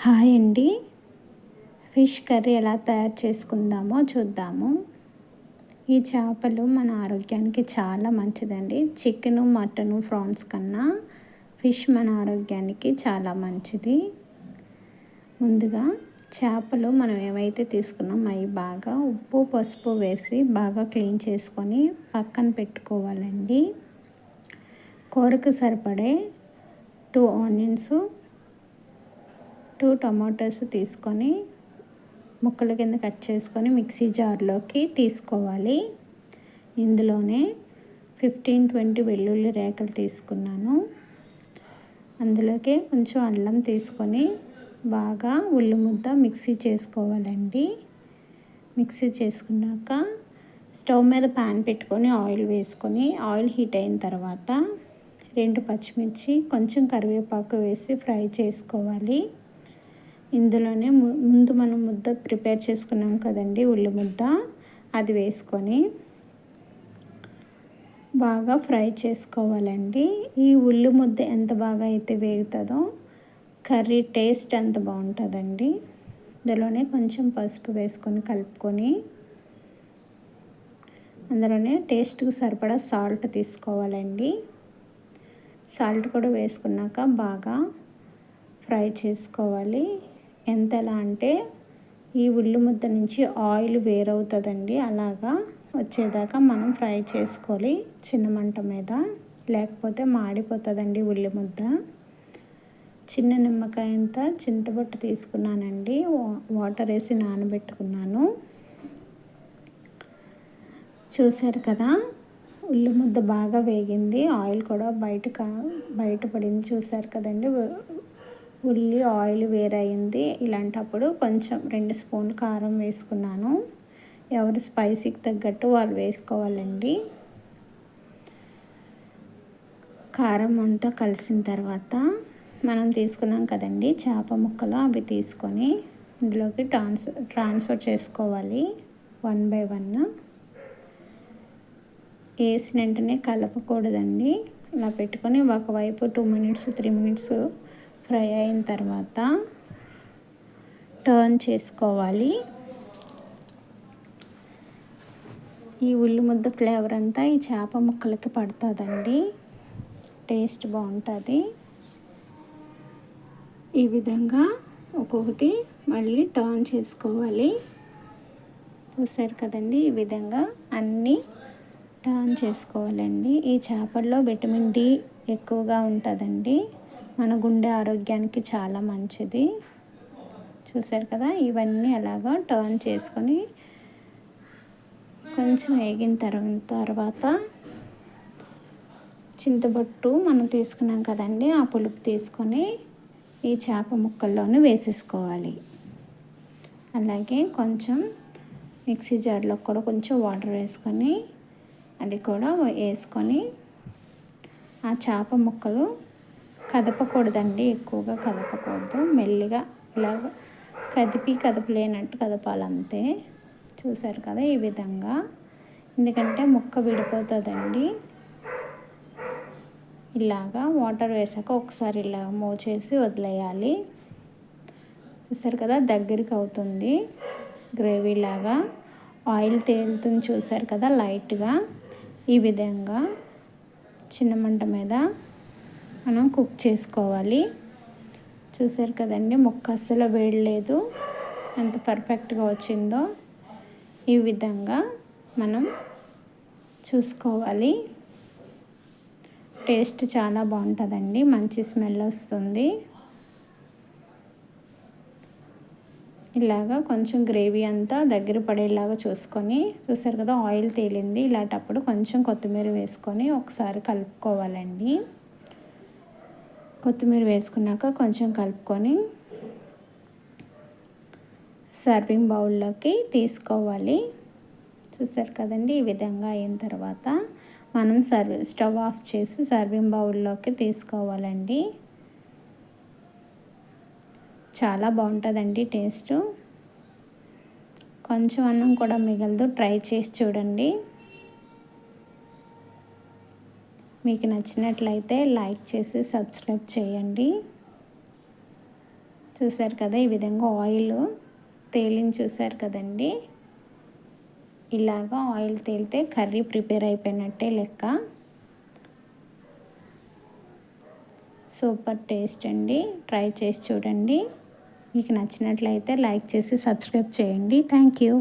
Hi అండి. Fish curry ఎలా తయారు చేసుకుందామో చూద్దాము. ఈ చేపలు మన ఆరోగ్యానికి చాలా మంచిదండి. చికెను మటను ప్రాన్స్ కన్నా ఫిష్ మన ఆరోగ్యానికి చాలా మంచిది. ముందుగా చేపలు మనం ఏవైతే తీసుకున్నాం అవి బాగా ఉప్పు పసుపు వేసి బాగా క్లీన్ చేసుకొని పక్కన పెట్టుకోవాలండి. కూరకు సరిపడే టూ ఆనియన్స్ టూ టమాటోస్ తీసుకొని ముక్కల కింద కట్ చేసుకొని మిక్సీ జార్లోకి తీసుకోవాలి. ఇందులోనే ఫిఫ్టీన్ ట్వంటీ వెల్లుల్లి రేకలు తీసుకున్నాను. అందులోకి కొంచెం అల్లం తీసుకొని బాగా ఉల్లి ముద్ద మిక్సీ చేసుకోవాలండి. మిక్సీ చేసుకున్నాక స్టవ్ మీద ప్యాన్ పెట్టుకొని ఆయిల్ వేసుకొని ఆయిల్ హీట్ అయిన తర్వాత రెండు పచ్చిమిర్చి కొంచెం కరివేపాకు వేసి ఫ్రై చేసుకోవాలి. ఇందులోనే ముందు మనం ముద్ద ప్రిపేర్ చేసుకున్నాం కదండి ఉల్లి ముద్ద. అది వేసుకొని బాగా ఫ్రై చేసుకోవాలండి. ఈ ఉల్లి ముద్ద ఎంత బాగా అయితే వేగుతుందో కర్రీ టేస్ట్ ఎంత బాగుంటుందండి. అందులోనే కొంచెం పసుపు వేసుకొని కలుపుకొని అందులోనే టేస్ట్కి సరిపడా సాల్ట్ తీసుకోవాలండి. సాల్ట్ కూడా వేసుకున్నాక బాగా ఫ్రై చేసుకోవాలి. ఎంతలా అంటే ఈ ఉల్లి ముద్ద నుంచి ఆయిల్ వేరవుతుందండి. అలాగా వచ్చేదాకా మనం ఫ్రై చేసుకోవాలి చిన్న మంట మీద. లేకపోతే మాడిపోతుందండి ఉల్లి ముద్ద. చిన్న నిమ్మకాయ అంత చింతపట్టు తీసుకున్నానండి. వాటర్ వేసి నానబెట్టుకున్నాను. చూశారు కదా ఉల్లి ముద్ద బాగా వేగింది. ఆయిల్ కూడా బయట బయట పడింది కదండి. ఉల్లి ఆయిల్ వేరైంది. ఇలాంటప్పుడు కొంచెం రెండు స్పూన్లు కారం వేసుకున్నాను. ఎవరు స్పైసీకి తగ్గట్టు వాళ్ళు వేసుకోవాలండి. కారం అంతా కలిసిన తర్వాత మనం తీసుకున్నాం కదండి చేప ముక్కలు అవి తీసుకొని ఇందులోకి ట్రాన్స్ఫర్ ట్రాన్స్ఫర్ చేసుకోవాలి వన్ బై వన్. వేసిన వెంటనే కలపకూడదండి. ఇలా పెట్టుకొని ఒకవైపు two minutes three minutes fry అయిన తర్వాత టర్న్ చేసుకోవాలి. ఈ ఉల్లి ముద్ద ఫ్లేవర్ అంతా ఈ చేప ముక్కలకి పడుతుందండి. టేస్ట్ బాగుంటుంది. ఈ విధంగా ఒక్కొక్కటి మళ్ళీ టర్న్ చేసుకోవాలి. చూసారు కదండి ఈ విధంగా అన్నీ టర్న్ చేసుకోవాలండి. ఈ చేపల్లో విటమిన్ డి ఎక్కువగా ఉంటుందండి. మన గుండె ఆరోగ్యానికి చాలా మంచిది. చూసారు కదా? ఇవన్నీ అలాగా టర్న్ చేసుకొని కొంచెం వేగిన తర్వాత చింతపట్టు మనం తీసుకున్నాం కదండి ఆ పులుపు తీసుకొని ఈ చేప ముక్కల్లోనే వేసేసుకోవాలి. అలాగే కొంచెం మిక్సీ జార్లో కూడా కొంచెం వాటర్ వేసుకొని అది కూడా వేసుకొని ఆ చేప ముక్కలు కదపకూడదండి ఎక్కువగా కదపకూడదు. మెల్లిగా ఇలా కదిపి కదపలేనట్టు కదపాలంతే. చూసారు కదా ఈ విధంగా. ఎందుకంటే ముక్క విడిపోతుందండి. ఇలాగా వాటర్ వేసాక ఒకసారి ఇలా మూవ్ చేసి వదిలేయాలి. చూసారు కదా దగ్గరికి అవుతుంది. గ్రేవీ లాగా ఆయిల్ తేలుతుంది చూసారు కదా లైట్గా. ఈ విధంగా చిన్న మంట మీద మనం కుక్ చేసుకోవాలి. చూసారు కదండి ముక్క అస్సలు వేడలేదు ఎంత పర్ఫెక్ట్గా వచ్చిందో ఈ విధంగా మనం చూసుకోవాలి. టేస్ట్ చాలా బాగుంటుందండి మంచి స్మెల్ వస్తుంది. ఇలాగా కొంచెం గ్రేవీ అంతా దగ్గర పడేలాగా చూసుకొని చూసారు కదా ఆయిల్ తేలింది. ఇలాంటప్పుడు కొంచెం కొత్తిమీర వేసుకొని ఒకసారి కలుపుకోవాలండి. కొత్తిమీర వేసుకున్నాక కొంచెం కలుపుకొని సర్వింగ్ బౌల్లోకి తీసుకోవాలి. చూసారు కదండి ఈ విధంగా అయిన తర్వాత మనం సర్వ్ స్టవ్ ఆఫ్ చేసి సర్వింగ్ బౌల్లోకి తీసుకోవాలండి. చాలా బాగుంటుందండి టేస్ట్. కొంచెం అన్నం కూడా మిగలదు ట్రై చేసి చూడండి. మీకు నచ్చినట్లయితే లైక్ చేసి సబ్స్క్రైబ్ చేయండి. చూసారు కదా ఈ విధంగా ఆయిల్ తేలిని చూసారు కదండి. ఇలాగా ఆయిల్ తేలితే కర్రీ ప్రిపేర్ అయిపోయినట్టే లెక్క. సూపర్ టేస్ట్ అండి. ట్రై చేసి చూడండి. మీకు నచ్చినట్లయితే లైక్ చేసి సబ్స్క్రైబ్ చేయండి. Thank you.